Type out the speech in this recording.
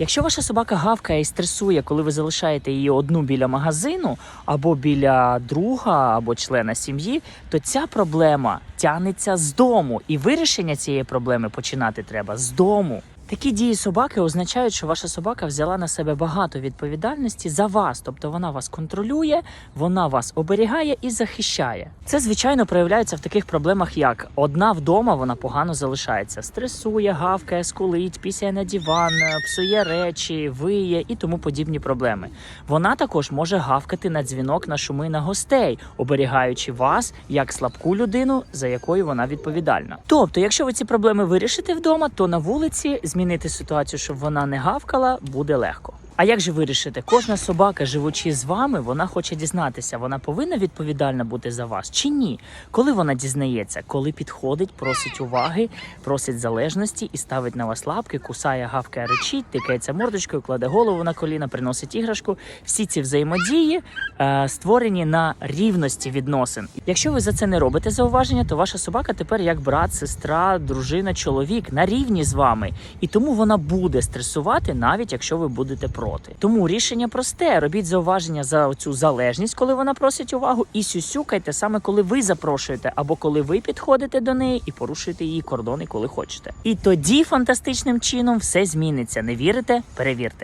Якщо ваша собака гавкає і стресує, коли ви залишаєте її одну біля магазину або біля друга або члена сім'ї, то ця проблема тягнеться з дому, і вирішення цієї проблеми починати треба з дому. Такі дії собаки означають, що ваша собака взяла на себе багато відповідальності за вас, тобто вона вас контролює, вона вас оберігає і захищає. Це звичайно проявляється в таких проблемах, як одна вдома вона погано залишається, стресує, гавкає, скулить, пісяє на диван, псує речі, виє і тому подібні проблеми. Вона також може гавкати на дзвінок на шуми на гостей, оберігаючи вас як слабку людину, за якою вона відповідальна. Тобто, якщо ви ці проблеми вирішите вдома, то на вулиці змінити ситуацію, щоб вона не гавкала, буде легко. А як же вирішити? Кожна собака, живучи з вами, вона хоче дізнатися, вона повинна відповідальна бути за вас чи ні? Коли вона дізнається, коли підходить, просить уваги, просить залежності і ставить на вас лапки, кусає, гавкає, речить, тикається мордочкою, кладе голову на коліна, приносить іграшку. Всі ці взаємодії е, створені на рівності відносин. Якщо ви за це не робите зауваження, то ваша собака тепер як брат, сестра, дружина, чоловік на рівні з вами, і тому вона буде стресувати, навіть якщо ви будете проти. Тому рішення просте: робіть зауваження за цю залежність, коли вона просить увагу, і сюсюкайте саме коли ви запрошуєте, або коли ви підходите до неї і порушуєте її кордони, коли хочете. І тоді фантастичним чином все зміниться. Не вірите? Перевірте.